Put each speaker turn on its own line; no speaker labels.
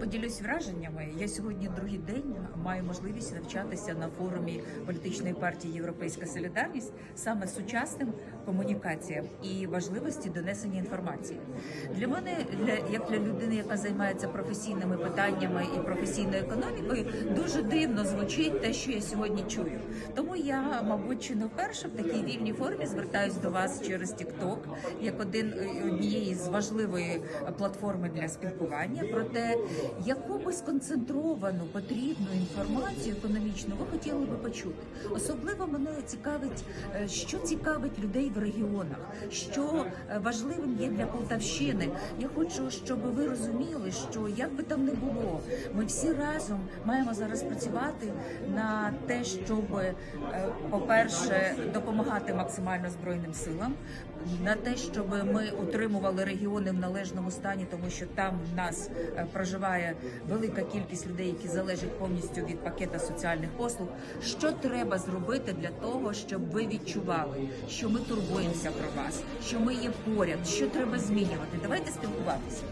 Поділюсь враженнями. Я сьогодні другий день маю можливість навчатися на форумі політичної партії Європейська Солідарність саме сучасним комунікаціям і важливості донесення інформації. Для мене, для як для людини, яка займається професійними питаннями і професійною економікою, дуже дивно звучить те, що я сьогодні чую. Тому я, мабуть, чи не вперше в такій вільній формі звертаюсь до вас через TikTok, як один однієї з важливої платформи для спілкування про те, яку би сконцентровану потрібну інформацію економічну ви хотіли би почути. Особливо мене цікавить, е, що цікавить людей в регіонах, що е, важливим є для Полтавщини. Я хочу, щоб ви розуміли, що як би там не було, ми всі разом маємо зараз працювати на те, щоб, е, по-перше, допомагати максимально збройним силам, на те, щоб ми утримували регіони в належному стані, тому що там в нас е, проживає велика кількість людей, які залежать повністю від пакета соціальних послуг. Що треба зробити для того, щоб ви відчували, що ми турбуємося про вас, що ми є поряд, що треба змінювати? Давайте спілкуватися.